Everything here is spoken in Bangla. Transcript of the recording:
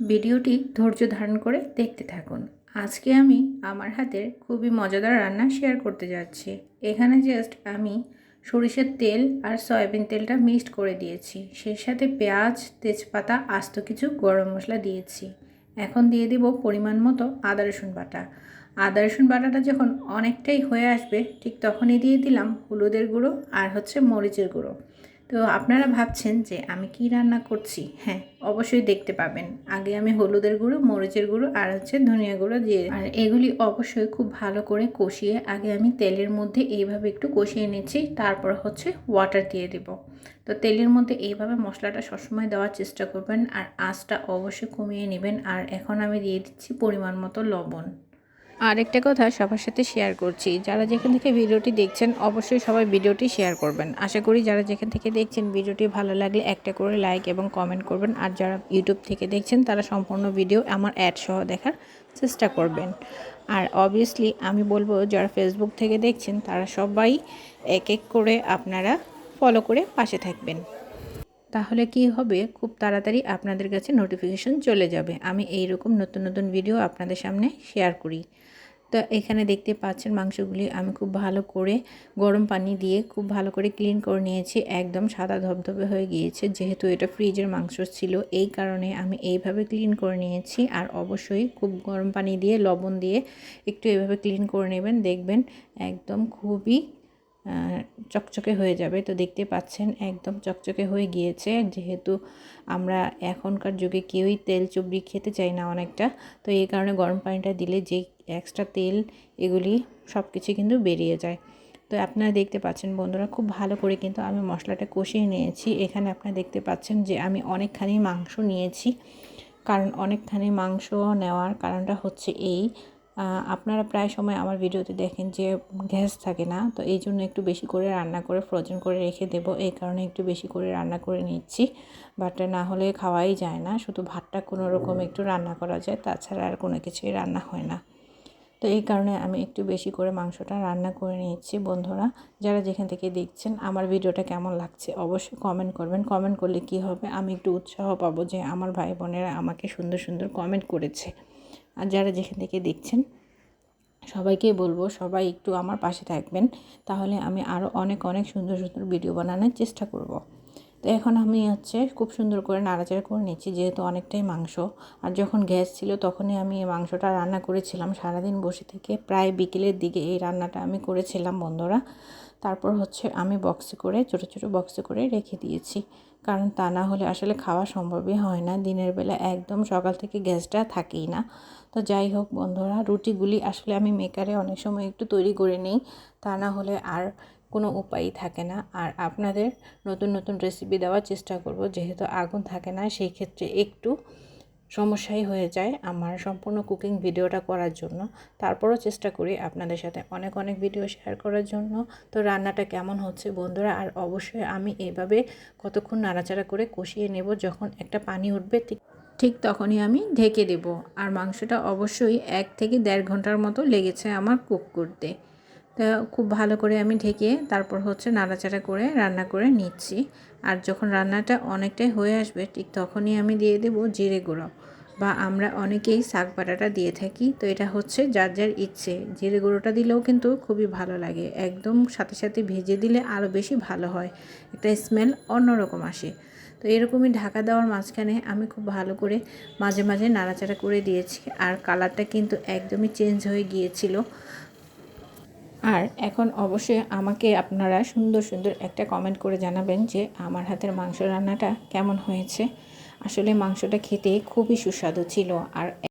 ভিডিওটি ধৈর্য ধারণ করে দেখতে থাকুন। আজকে আমি আমার হাতের খুবই মজাদার রান্না শেয়ার করতে যাচ্ছি। এখানে জাস্ট আমি সরিষার তেল আর সয়াবিন তেলটা মিক্সড করে দিয়েছি। সেই সাথে পেঁয়াজ, তেজপাতা, আস্ত কিছু গরম মশলা দিয়েছি। এখন দিয়ে দিব পরিমাণ মতো আদা, রসুন বাটা। আদা, রসুন বাটাটা যখন অনেকটাই হয়ে আসবে, ঠিক তখনই দিয়ে দিলাম হলুদের গুঁড়ো আর হচ্ছে মরিচের গুঁড়ো। তো আপনারা ভাবছেন যে আমি কি রান্না করছি? হ্যাঁ অবশ্যই দেখতে পাবেন। আগে আমি হলুদের গুঁড়ো, মরিচের গুঁড়ো আর হচ্ছে ধনিয়া গুঁড়ো দিয়ে আর এগুলি অবশ্যই খুব ভালো করে কষিয়ে আগে আমি তেলের মধ্যে এইভাবে একটু কষিয়ে নিচ্ছি, তারপর হচ্ছে ওয়াটার দিয়ে দেব। তো তেলের মধ্যে এইভাবে মশলাটা সবসময় দেওয়ার চেষ্টা করবেন আর আঁচটা অবশ্যই কমিয়ে নেবেন। আর এখন আমি দিয়ে দিচ্ছি পরিমাণ মতো লবণ। আরেকটা কথা সবার সাথে শেয়ার করছি। যারা যেখান থেকে ভিডিওটি দেখছেন, অবশ্যই সবাই ভিডিওটি শেয়ার করবেন। আশা করি যারা যেখান থেকে দেখছেন, ভিডিওটি ভালো লাগলে একটা করে লাইক এবং কমেন্ট করবেন। আর যারা ইউটিউব থেকে দেখছেন, তারা সম্পূর্ণ ভিডিও আমার অ্যাড সহ দেখার চেষ্টা করবেন। আর অবভিয়াসলি আমি বলব, যারা ফেসবুক থেকে দেখছেন, তারা সবাই এক এক করে আপনারা ফলো করে পাশে থাকবেন। তাহলে কি হবে? খুব তাড়াতাড়ি আপনাদের কাছে নোটিফিকেশন চলে যাবে। আমি এই রকম নতুন নতুন ভিডিও আপনাদের সামনে শেয়ার করি। তো এখানে দেখতে পাচ্ছেন মাংসগুলি আমি খুব ভালো করে গরম পানি দিয়ে খুব ভালো করে ক্লিন করে নিয়েছি। একদম সাদা ধবধবে হয়ে গিয়েছে। যেহেতু এটা ফ্রিজের মাংস ছিল, এই কারণে আমি এইভাবে ক্লিন করে নিয়েছি। আর অবশ্যই খুব গরম পানি দিয়ে, লবণ দিয়ে একটু এভাবে ক্লিন করে নেবেন। দেখবেন একদম খুবই চকচকে হয়ে যাবে। তো দেখতে পাচ্ছেন একদম চকচকে হয়ে গিয়েছে। যেহেতু আমরা এখনকার যুগে কেউই তেল চুবড়ি খেতে চাই না অনেকটা, তো এই কারণে গরম পানিটা দিলে যে এক্সট্রা তেল এগুলি সব কিছু কিন্তু বেরিয়ে যায়। তো আপনারা দেখতে পাচ্ছেন বন্ধুরা, খুব ভালো করে কিন্তু আমি মশলাটা কষিয়ে নিয়েছি। এখানে আপনারা দেখতে পাচ্ছেন যে আমি অনেকখানি মাংস নিয়েছি। কারণ অনেকখানি মাংস নেওয়ার কারণটা হচ্ছে এই। আপনারা প্রায় সময় আমার ভিডিওতে দেখেন যে গ্যাস থাকে না, তো এই জন্য একটু বেশি করে রান্না করে ফ্রোজেন করে রেখে দেবো। এই কারণে একটু বেশি করে রান্না করে নিচ্ছি, বাট না হলে খাওয়াই যায় না। শুধু ভাতটা কোনো রকম একটু রান্না করা যায়, তাছাড়া আর কোনো কিছুই রান্না হয় না। তো এই কারণে আমি একটু বেশি করে মাংসটা রান্না করে নিচ্ছি, বন্ধুরা। যারা যেখান থেকে দেখছেন, আমার ভিডিওটা কেমন লাগছে অবশ্যই কমেন্ট করবেন। কমেন্ট করলে কি হবে? আমি একটু উৎসাহ পাবো যে আমার ভাই বোনেরা আমাকে সুন্দর সুন্দর কমেন্ট করেছে। আর যারা যেখান থেকে দেখছেন সবাইকে বলব, সবাই একটু আমার পাশে থাকবেন তাহলে আমি আরও অনেক অনেক সুন্দর সুন্দর ভিডিও বানানোর চেষ্টা করব। তো এখন আমি হচ্ছে খুব সুন্দর করে নাড়াচাড়া করে নিচ্ছি, যেহেতু অনেকটাই মাংস। আর যখন গ্যাস ছিল তখনই আমি এই মাংসটা রান্না করেছিলাম। সারাদিন বসে থেকে প্রায় বিকেলের দিকে এই রান্নাটা আমি করেছিলাম বন্ধুরা। তারপর হচ্ছে আমি বক্সে করে, ছোট ছোট বক্সে করে রেখে দিয়েছি। কারণ তা না হলে আসলে খাওয়া সম্ভবই হয় না। দিনের বেলা একদম সকাল থেকে গ্যাসটা থাকেই না। তো যাই হোক বন্ধুরা, রুটিগুলি আসলে আমি মেকারে অনেক সময় একটু তৈরি করে নিই। তা না হলে আর কোনো উপায়ই থাকে না। আর আপনাদের নতুন নতুন রেসিপি দেওয়ার চেষ্টা করব। যেহেতু আগুন থাকে না, সেই ক্ষেত্রে একটু সমস্যাই হয়ে যায় আমার সম্পূর্ণ কুকিং ভিডিওটা করার জন্য। তারপরও চেষ্টা করি আপনাদের সাথে অনেক অনেক ভিডিও শেয়ার করার জন্য। তো রান্নাটা কেমন হচ্ছে বন্ধুরা? আর অবশ্যই আমি এভাবে কতক্ষণ নাড়াচাড়া করে কষিয়ে নেব যখন একটা পানি উঠবে, ঠিক ঠিক তখনই আমি ঢেকে দেব। আর মাংসটা অবশ্যই এক থেকে দেড় ঘণ্টার মতো লেগেছে আমার কুক করতে। তা খুব ভালো করে আমি ঢেকে তারপর হচ্ছে নাড়াচাড়া করে রান্না করে নিচ্ছি। আর যখন রান্নাটা অনেকটাই হয়ে আসবে, ঠিক তখনই আমি দিয়ে দেব জিরে গুঁড়ো বা আমরা অনেকেই শাক বাটাটা দিয়ে থাকি। তো এটা হচ্ছে যার যার ইচ্ছে। জিরে গুঁড়োটা দিলেও কিন্তু খুবই ভালো লাগে। একদম সাথে সাথে ভেজে দিলে আরও বেশি ভালো হয়। একটা স্মেল অন্যরকম আসে। তো এরকমই ঢাকা দেওয়ার মাঝখানে আমি খুব ভালো করে মাঝে মাঝে নাড়াচাড়া করে দিয়েছি। আর কালারটা কিন্তু একদমই চেঞ্জ হয়ে গিয়েছিল। আর এখন অবশ্যই আমাকে আপনারা সুন্দর সুন্দর একটা কমেন্ট করে জানাবেন যে আমার হাতের মাংস রান্নাটা কেমন হয়েছে। আসলে মাংসটা খেতে খুবই সুস্বাদু ছিল আর